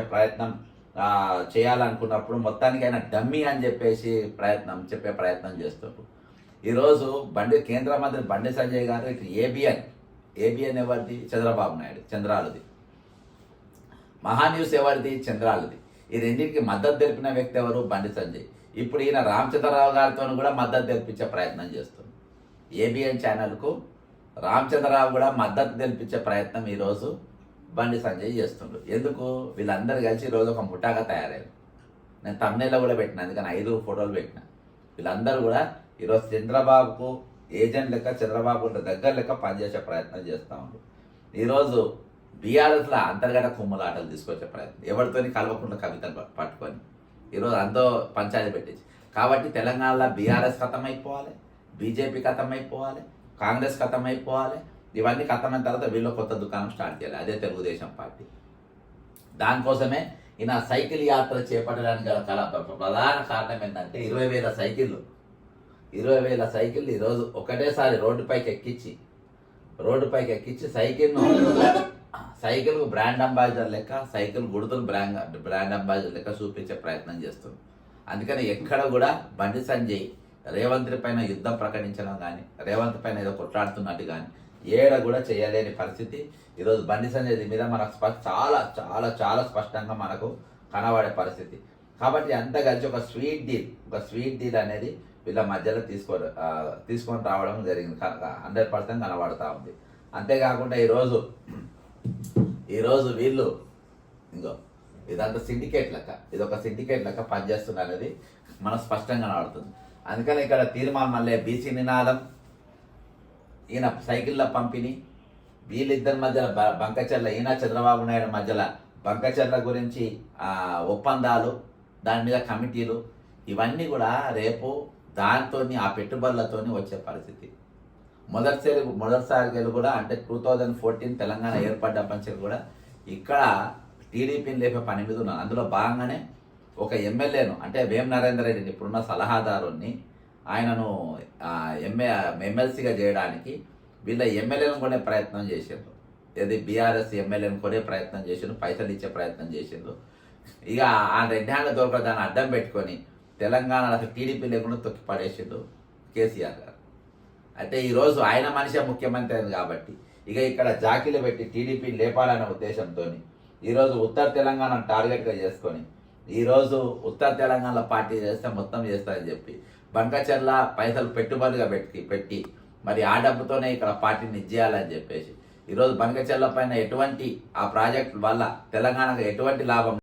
ప్రయత్నం చేయాలనుకున్నప్పుడు మొత్తానికి ఆయన డమ్మీ అని చెప్పేసి ప్రయత్నం చెప్పే ప్రయత్నం చేస్తున్నారు ఈరోజు బండి కేంద్ర మంత్రి బండి సంజయ్ గారు ఇటు ఏబిఎన్ ఏబిఎన్ ఎవరిది? చంద్రబాబు నాయుడు చంద్రాలది. మహాన్యూస్ ఎవరిది? చంద్రాలది. ఈ రెండింటికి మద్దతు తెలిపిన వ్యక్తి ఎవరు? బండి సంజయ్. ఇప్పుడు ఈయన రామచంద్రరావు గారితో కూడా మద్దతు తెలిపించే ప్రయత్నం చేస్తుంది ఏబిఎన్ ఛానల్కు రామచంద్రరావు కూడా మద్దతు తెలిపించే ప్రయత్నం ఈరోజు బండి సంజయ్ చేస్తుండ్రు ఎందుకు? వీళ్ళందరూ కలిసి ఈరోజు ఒక ముఠాగా తయారయ్యారు. నేను తమ్నేలో కూడా పెట్టిన అందుకని ఐదు ఫోటోలు పెట్టిన. వీళ్ళందరూ కూడా ఈరోజు చంద్రబాబుకు ఏజెంట్ లెక్క చంద్రబాబు దగ్గర లెక్క పనిచేసే ప్రయత్నం చేస్తూ ఉన్నారు ఈరోజు బీఆర్ఎస్లో అంతర్గత కుమ్మలాటలు తీసుకొచ్చే ప్రయత్నం. ఎవరితోని కలవకుండా కవితలు పట్టుకొని. ఈరోజు అంతో పంచాయతీ పెట్టించి. కాబట్టి తెలంగాణలో బీఆర్ఎస్ ఖతం అయిపోవాలి బీజేపీ ఖతం అయిపోవాలి కాంగ్రెస్ ఖతం అయిపోవాలి ఇవన్నీ కథమైన తర్వాత వీళ్ళు కొత్త దుకాణం స్టార్ట్ చేయాలి. అదే తెలుగుదేశం పార్టీ. దానికోసమే ఈయన సైకిల్ యాత్ర చేపట్టడానికి గల కల ప్రధాన కారణం ఏంటంటే ఇరవై వేల సైకిళ్ళు. ఇరవై వేల సైకిళ్ళు ఈరోజు ఒకటేసారి రోడ్డుపైకి ఎక్కించి రోడ్డుపైకి ఎక్కించి సైకిల్ను సైకిల్ బ్రాండ్ అంబాసిడర్ లెక్క సైకిల్ గుర్తులు బ్రాండ్ బ్రాండ్ అంబాసిడర్ లెక్క చూపించే ప్రయత్నం చేస్తుంది. అందుకని ఎక్కడ కూడా బండి సంజయ్ రేవంత్ పైన యుద్ధం ప్రకటించడం కానీ రేవంత్ పైన ఏదో కొట్లాడుతున్నట్టు కానీ ఏడ కూడా చేయలేని పరిస్థితి. ఈరోజు బండి సంజయ్ దీని మీద మనకు స్పష్ట చాలా చాలా చాలా స్పష్టంగా మనకు కనబడే పరిస్థితి. కాబట్టి అంతా కలిసి ఒక స్వీట్ డీల్ ఒక స్వీట్ డీల్ అనేది వీళ్ళ మధ్యలో తీసుకో తీసుకొని రావడం జరిగింది. హండ్రెడ్ పర్సెంట్ కనబడతా ఉంది. అంతేకాకుండా ఈరోజు ఈరోజు వీళ్ళు ఇంకో ఇదంతా సిండికేట్ లెక్క. ఇది ఒక సిండికేట్ లెక్క పనిచేస్తుంది అనేది మనం స్పష్టంగా కనబడుతుంది. అందుకని ఇక్కడ తీర్మానం మళ్ళీ బీసీ నినాదం ఈయన సైకిళ్ళ పంపిణీ వీళ్ళిద్దరి మధ్యలో బంకచర్ల ఈయన చంద్రబాబు నాయుడు మధ్యలో బంకచర్ల గురించి ఒప్పందాలు దాని మీద కమిటీలు ఇవన్నీ కూడా రేపు దానితోని ఆ పెట్టుబడులతోని వచ్చే పరిస్థితి. మొదటిసారి మొదటిసారి కూడా అంటే టూ థౌజండ్ ఫోర్టీన్ తెలంగాణ ఏర్పడ్డ పంచాయతీ కూడా ఇక్కడ టీడీపీని లేపే పని మీద ఉన్నాను అందులో భాగంగానే ఒక ఎమ్మెల్యేను అంటే వేం నరేందర్ రెడ్డిని ఇప్పుడున్న సలహాదారుని ఆయనను ఎంఏ ఎమ్మెల్సీగా చేయడానికి వీళ్ళ ఎమ్మెల్యేలను కొనే ప్రయత్నం చేసిండ్రు. ఏది బీఆర్ఎస్ ఎమ్మెల్యేను కొనే ప్రయత్నం చేసిండ్రు పైసలు ఇచ్చే ప్రయత్నం చేసిండ్రు. ఇక ఆ రెండు దొరక దాన్ని అడ్డం పెట్టుకొని తెలంగాణ అసలు టీడీపీ లేకుండా తొక్కి పడేసిండు కేసీఆర్ గారు. అయితే ఈరోజు ఆయన మనిషే ముఖ్యమంత్రి అయింది కాబట్టి ఇక ఇక్కడ జాకీలు పెట్టి టీడీపీ లేపాలనే ఉద్దేశంతో ఈరోజు ఉత్తర తెలంగాణ టార్గెట్గా చేసుకొని ఈరోజు ఉత్తర తెలంగాణ పార్టీ చేస్తే మొత్తం చేస్తారని చెప్పి బంకచర్ల పైసలు పెట్టుబడిగా పెట్టి పెట్టి మరి ఆ డబ్బుతోనే ఇక్కడ పార్టీని ఇచ్చేయాలని చెప్పేసి. ఈరోజు బంకచర్ల పైన ఎటువంటి ఆ ప్రాజెక్ట్ వల్ల తెలంగాణకు ఎటువంటి లాభం